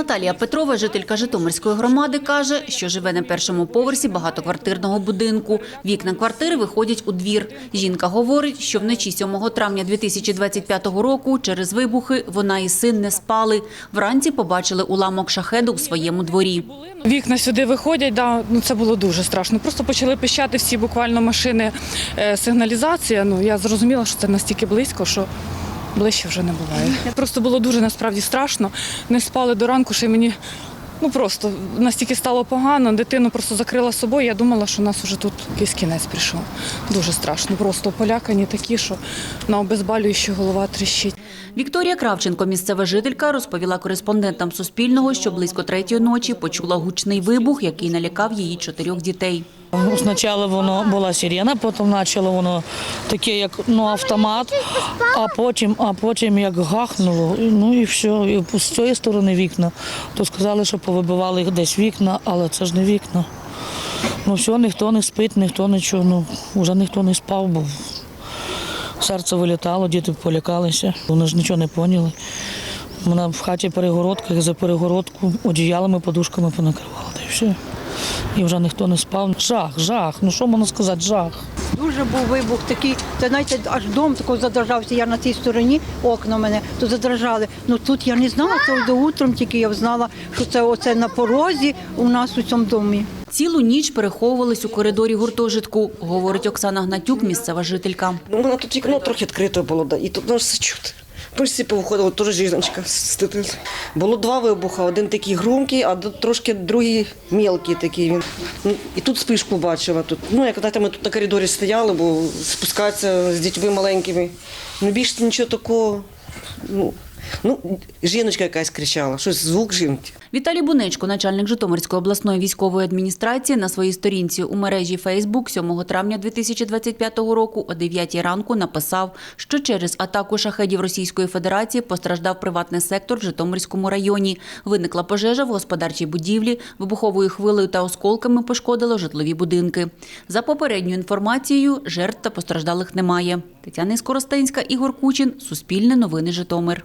Наталія Петрова, жителька Житомирської громади, каже, що живе на першому поверсі багатоквартирного будинку. Вікна квартири виходять у двір. Жінка говорить, що вночі 7 травня 2025 року через вибухи вона і син не спали. Вранці побачили уламок шахеду в своєму дворі. Вікна сюди виходять, да, ну це було дуже страшно. Просто почали пищати всі буквально машини е, сигналізація. Ну я зрозуміла, що це настільки близько, що ближче вже не буває. Просто було дуже насправді страшно. Не спали до ранку, що мені ну просто настільки стало погано. Дитину просто закрила собою. Я думала, що у нас вже тут якийсь кінець прийшов. Дуже страшно. Просто полякані такі, що на обезболюючі голова тріщить. Вікторія Кравченко, місцева жителька, розповіла кореспондентам Суспільного, що близько третьої ночі почула гучний вибух, який налякав її чотирьох дітей. Спочатку воно була сирена, потім почало воно таке, як ну, автомат, а потім, а потім як гахнуло, ну і все. І з цієї сторони вікна. То сказали, що повибивали десь вікна, але це ж не вікна. Ну все, ніхто не спить, ніхто нічого, ну вже ніхто не спав, бо серце вилітало, діти полякалися. Вони ж нічого не поняли. Вона в хаті перегородка, за перегородку одіялами, подушками понакривала. Й все. І вже ніхто не спав. Жах, жах. Ну що можна сказати, жах. Дуже був вибух такий, це знаєте, аж дом такий задрожався. Я на цій стороні, окна мене, то задрожали. Ну тут я не знала, це до утром тільки я знала, що це оце на порозі у нас у цьому домі. Цілу ніч переховувались у коридорі гуртожитку, говорить Оксана Гнатюк, місцева жителька. Ну, вона тут вікно трохи відкрите було, да, і тут ну, все чути. Всі повиходили, теж жіночка стипила. Було два вибухи, один такий громкий, а трошки другий мелкий такий. Він. Ну, І тут спишку бачила. Тут. Ну, як знаєте, ми тут на коридорі стояли, бо спускатися з дітьми маленькими. Ну, більше нічого такого. Ну, ну, жіночка якась кричала, щось звук жінки. Віталій Бунечко, начальник Житомирської обласної військової адміністрації, на своїй сторінці у мережі Фейсбук 7 травня 2025 року о 9 ранку написав, що через атаку шахедів Російської Федерації постраждав приватний сектор в Житомирському районі. Виникла пожежа в господарчій будівлі, вибуховою хвилею та осколками пошкодило житлові будинки. За попередньою інформацією, жертв та постраждалих немає. Тетяна Скоростенська, Ігор Кучин, Суспільне новини Житомир.